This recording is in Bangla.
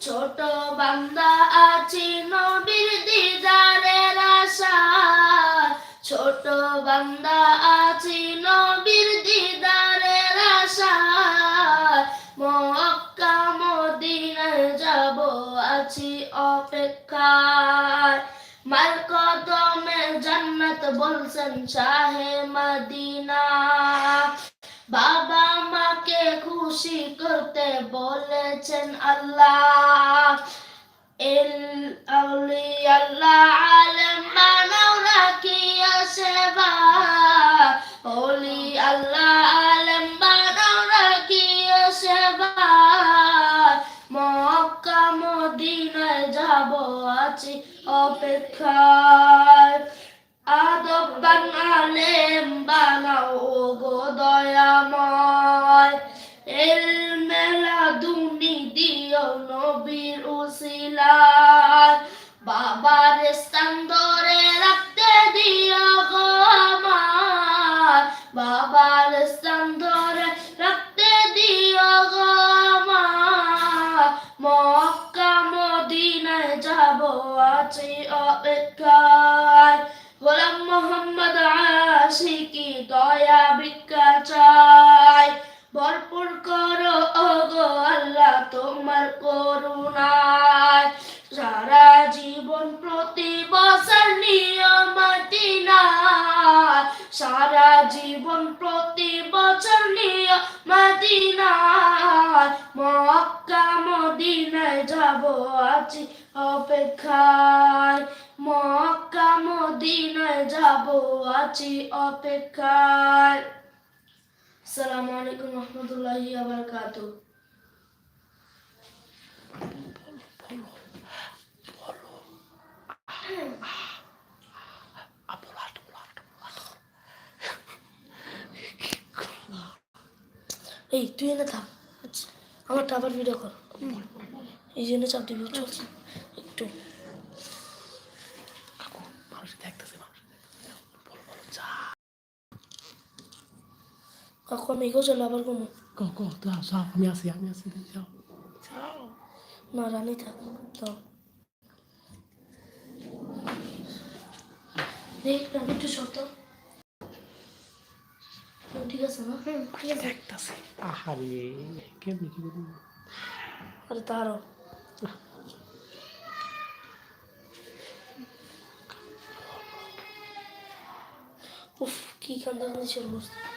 ছোট বান্দা আছি নবীর দিদারের আশা। ছোট বান্দা আছি নবীর দিদারের আশা। মক্কা মদিনায় যাব, আছি অপেক্ষায়। মার কদমে জান্নাত বলছেন, শাহে মদিনা। বাবা খুশি করতে বলেছেন আল্লাহ। এল আল্লাহ আলেম মানব রাখিয়া সেবা ওলি আল্লাহ আলেম মানব রাখিয়া সেবা মক্কা মদিনায় যাব আছি অপেক্ষায়। আদব বানালেম বানাও মেলা দুনি দিও নবীর উসিলায়। বাবার স্থান ধরে রাখতে দিও গো আমার বাবার স্থান ধরে রাখতে দিও গো আমার মক্কা মদিনায় যাব আছি অপেক্ষায়। তোমার করুণায় সারা জীবন প্রতি বছর নিয়মাতিনায় সারা জীবন প্রতি বছর নিয়মাতিনায় মক্কা মদিনায় যাব আছি অপেক্ষায়, মক্কা মদিনায় যাব আছি অপেক্ষায়। আসসালামু আলাইকুম রহমতুল্লাহি এই তুই এনে থাক। আচ্ছা আমারটা আবার ভিডিও কর। এই জন্য চাপ দিবি চলছে একটু। কখন মেঘও চলে আবার কোনো কো কো যাও যাও আমি আছি আমি আছি যাও। যাও। না রানি থাক তো দেখ রানি একটু শর্ত ঠিক আছে না হুম ঠিক আছে দেখতেছে আহারে কেমনি কি বলব আরে তারও উফ কি কান্দা নিচের অবস্থা